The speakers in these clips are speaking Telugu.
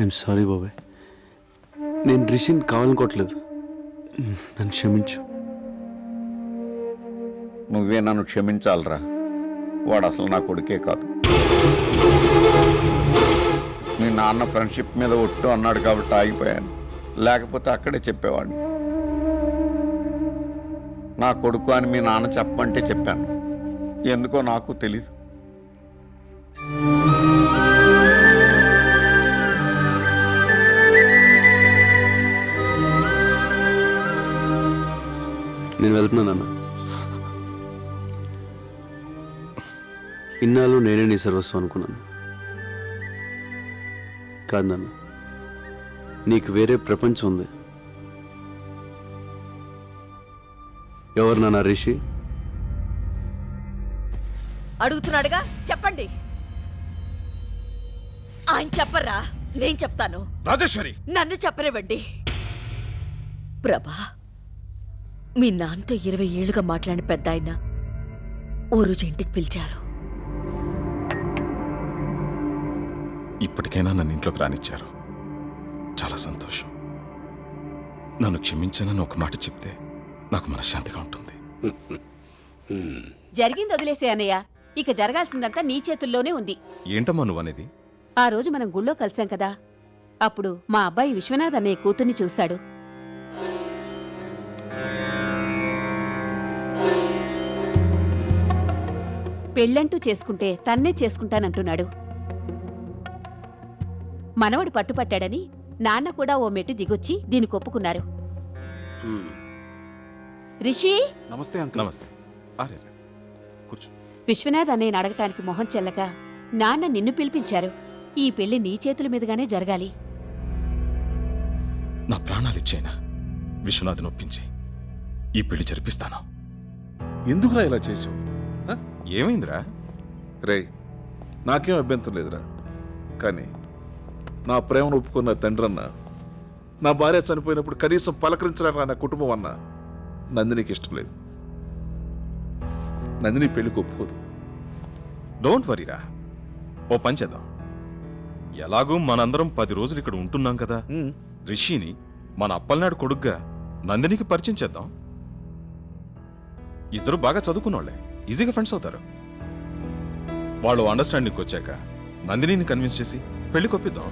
ఐఎమ్ సారీ బాబాయ్. నేను రిషిన్ కావాలనుకోవట్లేదు. నన్ను క్షమించు. నువ్వే నన్ను క్షమించాలరా. వాడు అసలు నా కొడుకే కాదు. మీ నాన్న ఫ్రెండ్షిప్ మీద ఒట్టు అన్నాడు కాబట్టి ఆగిపోయాను. లేకపోతే అక్కడే చెప్పేవాడిని. నా కొడుకు అని మీ నాన్న చెప్పమంటే చెప్పాను. ఎందుకో నాకు తెలీదు. నేను వెళ్తున్నాను అన్న. ఇన్నాళ్ళు నేనే నీ సర్వస్వం అనుకున్నాను. కాదు నాన్న నీకు వేరే ప్రపంచం ఉంది. ఎవరు నాన్న రిషి? అడుగుతున్నాడుగా చెప్పండి. ఆయన చెప్పరా? నేను చెప్తాను. రాజేశ్వరి! నన్ను చెప్పనివ్వండి. ప్రభా మీ నాన్నతో ఇరవై ఏళ్ళుగా మాట్లాడిన పెద్ద ఆయన ఓ రోజు ఇంటికి పిలిచారు. ఇప్పటికైనా నన్ను ఇంట్లోకి రానిచ్చారు. చాలా సంతోషం. నన్ను క్షమించానని ఒక మాట చెప్తే నాకు మనశ్శాంతిగా ఉంటుంది. జరిగింది వదిలేసే అన్నయ్య. ఇక జరగాల్సిందంతా నీ చేతుల్లోనే ఉంది. ఏంటమ్మా నువ్వు అనేది? ఆ రోజు మనం గుళ్ళో కలిసాం కదా. అప్పుడు మా అబ్బాయి విశ్వనాథ్ అన్నయ్య కూతుర్ని చూశాడు. పెళ్ళంటూ చేసుకుంటే తన్నే చేసుకుంటానంటున్నాడు. మనవడు పట్టుపట్టాడని నాన్న కూడా ఓ మెట్టు దిగొచ్చి దీనికి ఒప్పుకున్నారు రిషి! నమస్తే అంకుల్. నమస్తే. కూర్చో. విశ్వనాథ్ అన్నయ్యని అడగటానికి మొహం చెల్లక నాన్న నిన్ను పిలిపించారు. ఈ పెళ్ళి నీ చేతుల మీదుగానే జరగాలి. నా ప్రాణాలు ఇచ్చేనా? విశ్వనాథ్ ఒప్పించి ఈ పెళ్ళి జరిపిస్తాను. ఎందుకురా ఇలా చేసావు? ఏమైందిరా? రే నాకేం అభ్యంతరం లేదురా. కానీ నా ప్రేమను ఒప్పుకున్న తండ్రన్న నా భార్య చనిపోయినప్పుడు కనీసం పలకరించడానికి నా కుటుంబం అన్న నందినికి ఇష్టం లేదు. నందిని పెళ్ళికి ఒప్పుకోదు. డోంట్ వరీరా ఓ పని చేద్దాం. ఎలాగూ మనందరం పది రోజులు ఇక్కడ ఉంటున్నాం కదా. రిషిని మన అప్పలనాడు కొడుగ్గా నందినికి పరిచయం చేద్దాం. ఇద్దరు బాగా చదువుకున్నోళ్ళే ఈజీగా ఫ్రెండ్స్ అవుతారు. వాళ్ళు అండర్స్టాండింగ్కి వచ్చాక నందినిని కన్విన్స్ చేసి పెళ్ళి కొప్పిద్దాం.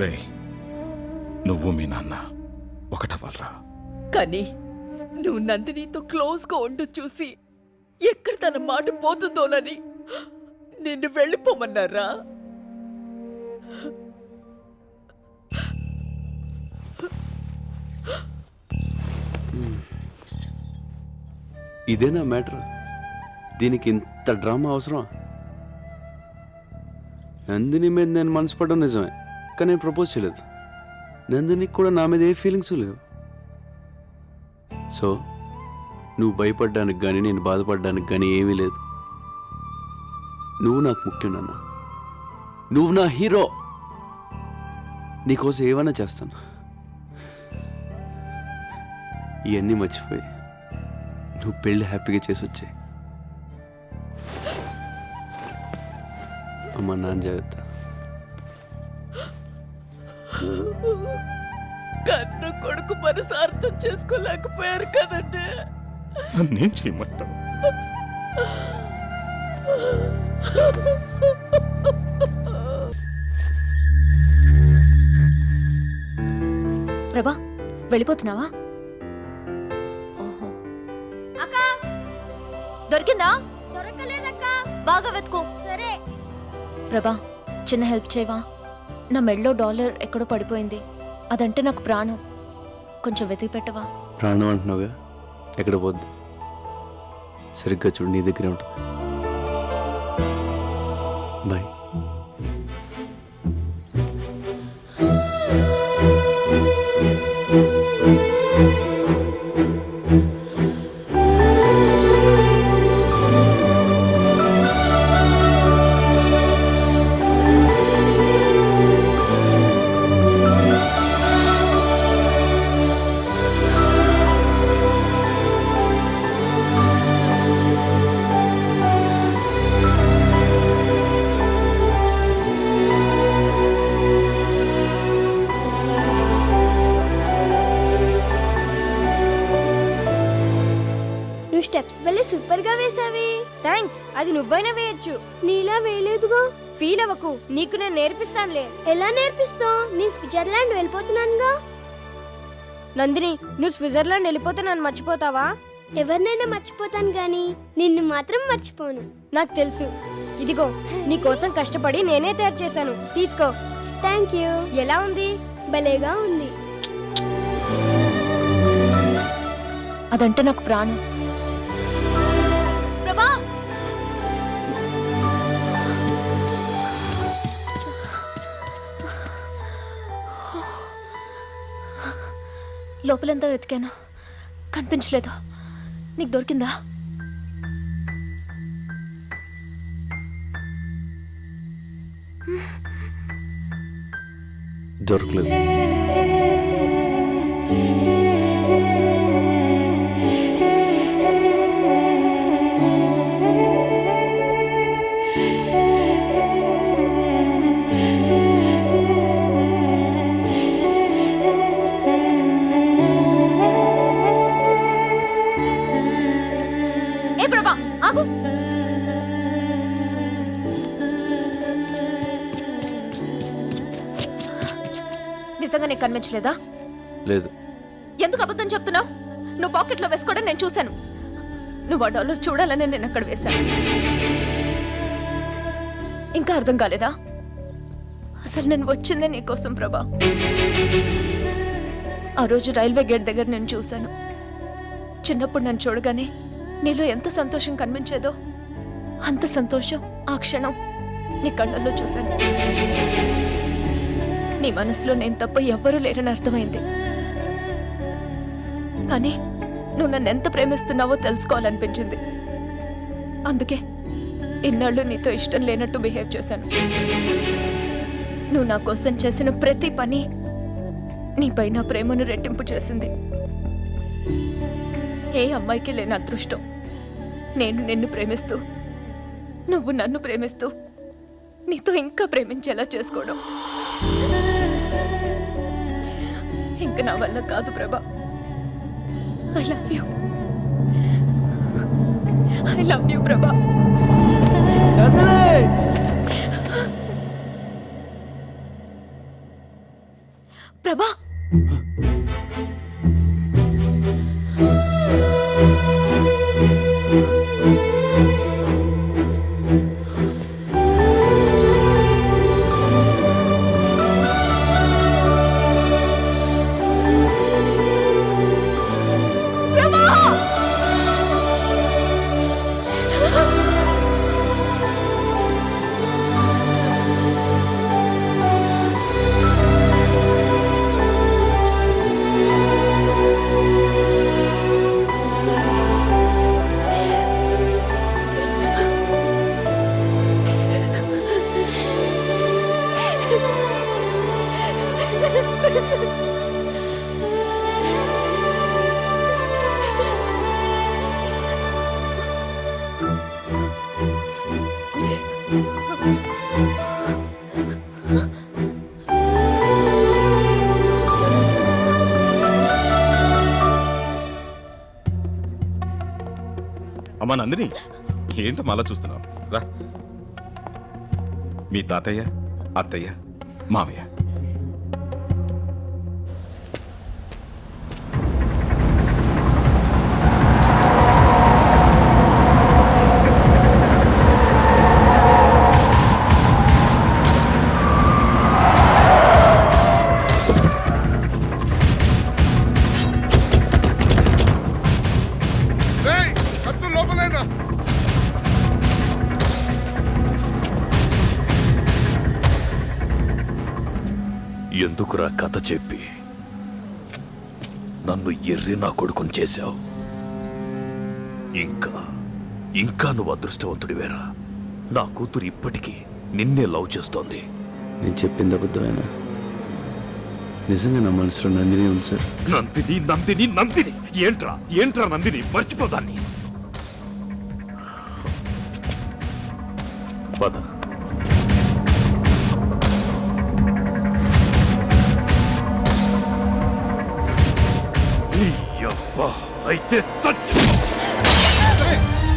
రే నువ్వు మీ నాన్న ఒకటవ్వాలరా. కానీ నువ్వు నందినితో క్లోజ్గా ఉండు చూసి ఎక్కడ తన మాట పోతుందోనని నిన్ను వెళ్ళిపోమన్నారా? ఇదేనా మ్యాటర్? దీనికి ఇంత డ్రామా అవసరం నందిని మీద నేను మనసు పడడం నిజమే కానీ నేను ప్రపోజ్ చేయలేదు. నందినికి కూడా నా మీద ఏ ఫీలింగ్స్ లేవు. సో నువ్వు భయపడ్డానికి కానీ నేను బాధపడడానికి కానీ ఏమీ లేదు. నువ్వు నాకు ముఖ్యం నాన్న. నువ్వు నా హీరో నీకోసం ఏమైనా చేస్తాను. ఇవన్నీ మర్చిపోయి. నువ్వు పెళ్ళి హ్యాపీగా చేసి వచ్చాయి అమ్మ నాన్న జాగ్రత్త. కన్ను కొడుకు మనసు అర్థం చేసుకోలేకపోయారు కదండి. నన్నేం చేయమంటావు? ప్రభా వెళ్ళిపోతున్నావా? దొరికిందా? దొరకలేదక్కా. బాగా వెతుకో. సరే. ప్రభా చిన్న హెల్ప్ చేయవా? నా మెడలో డాలర్ ఎక్కడో పడిపోయింది. అదంటే నాకు ప్రాణం. కొంచెం వెతికి పెట్టవా? ప్రాణం అంటున్నావుగా? ఎక్కడ పోద్ది? సరిగ్గా చూడు నీ దగ్గరే ఉంటుంది. బాయ్. నువ్వు స్టెప్స్ భలే సూపర్గా వేసావే థ్యాంక్స్ అది నువ్వైనా వేయొచ్చు. నీలా వేయలేదుగా? ఫీల్ అవ్వకు. నీకు నేను నేర్పిస్తానులే. ఎలా నేర్పిస్తావు? నేను స్విట్జర్లాండ్ వెళ్ళిపోతున్నానుగా. నందిని నువ్వు స్విట్జర్లాండ్ వెళ్ళిపోతే నన్ను మర్చిపోతావా? ఎవరినైనా మర్చిపోతాను గాని నిన్ను మాత్రం మర్చిపోను. నాకు తెలుసు. ఇదిగో నీ కోసం కష్టపడి నేనే తయారు చేశాను. తీసుకో. Thank you. ఎలా ఉంది? భలేగా ఉంది. అదంటే నాకు ప్రాణం. లోపలంతా వెతికాను. కనిపించలేదు. నీకు దొరికిందా? దొరకలేదు. కనిపించలేదా లేదు. ఎందుకు అబద్ధం చెప్తున్నావు? నువ్వు పాకెట్లో వేసుకోవడం నేను చూశాను. నువ్వు ఆ డాలర్ చూడాలని నేను అక్కడ వేశాను. ఇంకా అర్థం కాలేదా? అసలు నేను వచ్చిందే నీకోసం ప్రభా. ఆ రోజు రైల్వే గేట్ దగ్గర నేను చూశాను. చిన్నప్పుడు నన్ను చూడగానే నీలో ఎంత సంతోషం కనిపించేదో అంత సంతోషం ఆ క్షణం నీ కళ్ళల్లో చూశాను. నీ మనసులో నేను తప్ప ఎవ్వరూ లేరని అర్థమైంది. కానీ నువ్వు నన్ను ఎంత ప్రేమిస్తున్నావో తెలుసుకోవాలనిపించింది. అందుకే ఇన్నాళ్ళు నీతో ఇష్టం లేనట్టు బిహేవ్ చేశాను. నువ్వు నా కోసం చేసిన ప్రతి పని నీపై నా ప్రేమను రెట్టింపు చేసింది. ఏ అమ్మాయికి లేని అదృష్టం. నేను నిన్ను ప్రేమిస్తూ నువ్వు నన్ను ప్రేమిస్తూ నీతో ఇంకా ప్రేమించేలా చేసుకోవడం. ఇంక నా వల్ల కాదు Prabha. I love you I love you Prabha. Nandini ఏంటో మళ్ళా చూస్తున్నావు? రా. మీ తాతయ్య అత్తయ్య మావయ్య ఎందుకురా కథ చెప్పి నన్ను ఎర్రి నా కొడుకుని చేశావు. ఇంకా ఇంకా నువ్వు అదృష్టవంతుడివేరా. నా కూతురు ఇప్పటికీ నిన్నే లవ్ చేస్తోంది. నేను చెప్పింది అబద్ధమేనా? నిజంగా నా మనసులో నందిని ఉంది సార్. నందిని నందిని నందిని. ఏంట్రా ఏంట్రా నందిని? మర్చిపోదాన్ని. అయితే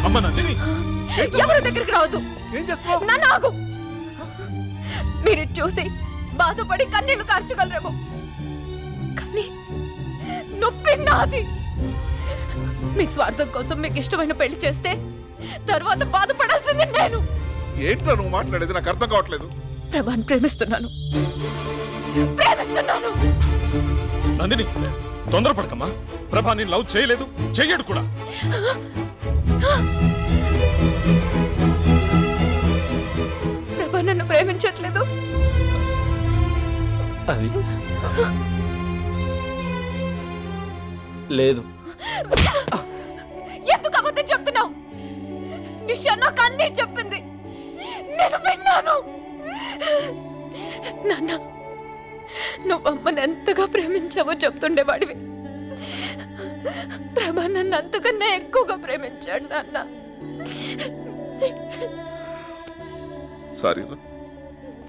అమ్మ నందిని. ఎవరి దగ్గరికి రావద్దు. ఏం నన్ను ఆగు. మీరు చూసి బాధపడి కన్నీళ్ళు కార్చగలరేమో. కానీ నొప్పి నాది. మీ స్వార్థం కోసం మీకు ఇష్టమైన పెళ్ళి చేస్తే తర్వాత బాధపడాల్సింది నేను. ఏంట్రా నువ్వు మాట్లాడేది? నాకు అర్థం కావట్లేదు. ప్రభాని ప్రేమిస్తున్నాను. ప్రేమిస్తున్నాను. నందిని తొందరపడకమ్మా. ప్రభా నేను లవ్ చేయలేదు చెయ్యడు కూడా. ప్రభా నన్ను ప్రేమించట్లేదు. అది లేదు. ఎందుకు అబద్ధం చెప్తున్నావు? నిషా నాకు అన్నీ చెప్పింది. నేను విన్నాను. నాన్న. నువ్వు అమ్మని ఎంతగా ప్రేమించావో చెప్తుండేవాడివి. ప్రభా నన్ను అంతకన్నా ఎక్కువగా ప్రేమించాడు నాన్న. సారీరా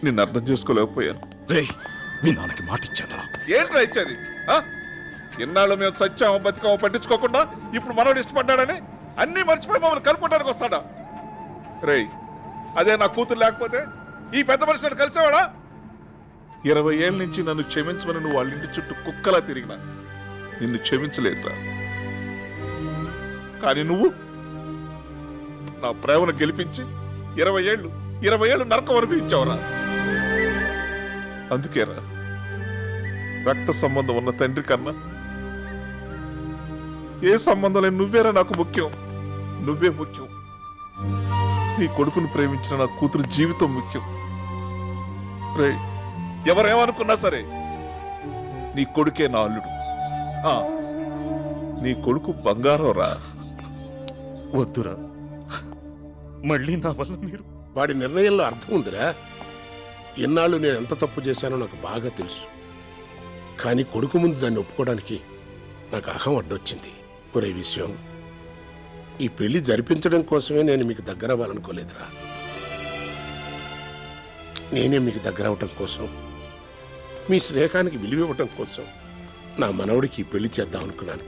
నిన్ను అర్థం చేసుకోలేకపోయాను. రేయ్ మీ నాన్నకి మాట ఇచ్చానరా ఏంట్రా ఇచ్చేది? ఆ? ఇన్నాళ్ళు మేము సత్యామో బతికామో పట్టించుకోకుండా ఇప్పుడు మనోడు ఇష్టపడ్డాడని అన్నీ మర్చిపోయి మమ్మల్ని కలుపుకోవడానికి వస్తాడా? రేయ్ అదే నా కూతురు లేకపోతే ఈ పెద్ద మనిషి కలిసేవాడా? ఇరవై ఏళ్ళ నుంచి నన్ను క్షమించమని నువ్వు వాళ్ళ ఇంటి చుట్టూ కుక్కలా తిరిగినా. నిన్ను క్షమించలేదురా. కానీ నువ్వు నా ప్రేమను గెలిపించి ఇరవై ఏళ్ళు ఇరవై ఏళ్ళు నరకం అనిపించావురా అందుకేరా రక్త సంబంధం ఉన్న తండ్రి కన్నా ఏ సంబంధం లేని నువ్వేరా నాకు ముఖ్యం. నువ్వే ముఖ్యం. నీ కొడుకును ప్రేమించిన నా కూతురు జీవితం ముఖ్యం. రైట్ ఎవరేమనుకున్నా సరే నీ కొడుకే నా అల్లుడు. ఆ, నీ కొడుకు బంగారం రా. వద్దురా. మళ్ళీ నా వల్ల మీరు వాడి నిర్ణయంలో అర్థం ఉందిరా. ఇన్నాళ్ళు నేను ఎంత తప్పు చేశానో నాకు బాగా తెలుసు. కానీ కొడుకు ముందు దాన్ని ఒప్పుకోవడానికి నాకు అహం అడ్డొచ్చింది. ఒరే విషయం ఈ పెళ్ళి జరిపించడం కోసమే నేను మీకు దగ్గర అవ్వాలనుకోలేదురా నేనే మీకు దగ్గర అవటం కోసం మీ స్నేహానికి విలువ ఇవ్వటం కోసం నా మనవడికి పెళ్ళి చేద్దాం అనుకున్నాను.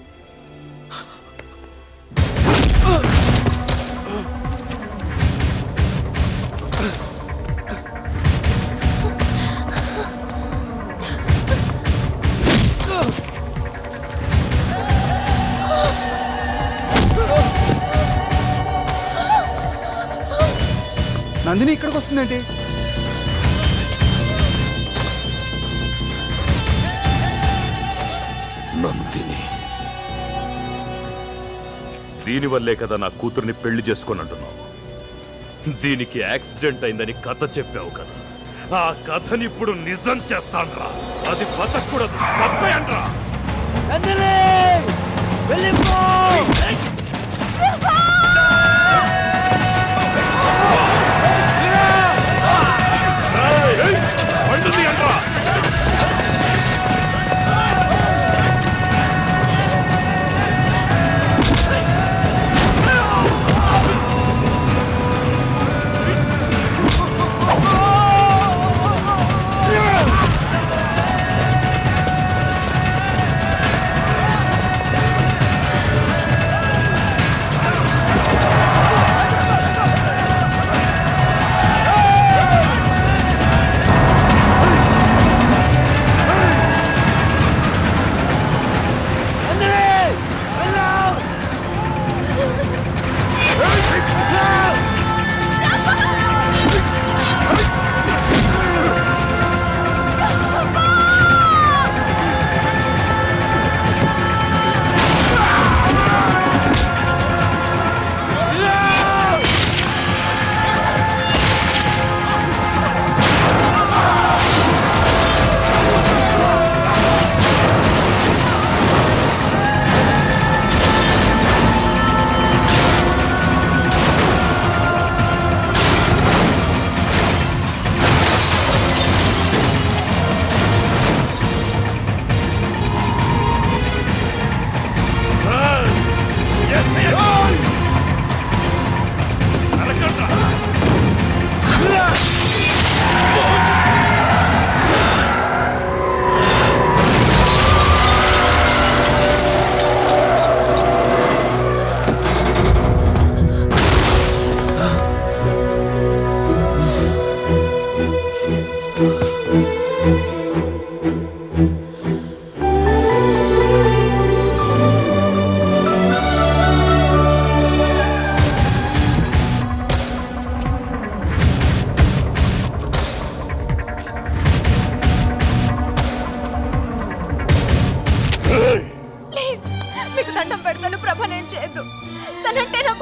నందిని ఇక్కడికి వస్తుందండి నందిని. దీనివల్లే కదా నా కూతుర్ని పెళ్ళి చేసుకొని అంటున్నావు దీనికి యాక్సిడెంట్ అయిందని కథ చెప్పావు కదా. ఆ కథని ఇప్పుడు నిజం చేస్తాన్రా. అది బతకూడదు. చంపేయండ్రా. ఏయ్,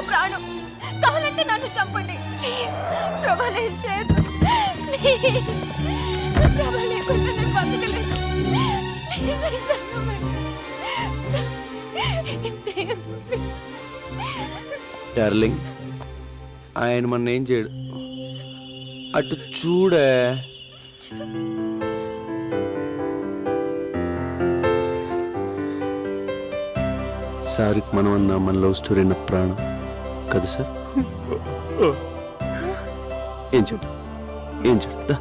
ప్రాణం. కావాలంటే నన్ను చంపండి. ప్రభ నేను చేయదు ప్రభ లేకుండా నేను బతకలేదు డార్లింగ్ ఆయన మన ఏం చేయడు. అటు చూడే. సార్కి మనం అన్న మన లవ్ స్టోరీ నా ప్రాణం. కదా సార్? ఏం చూడు ఏం చూడు దా.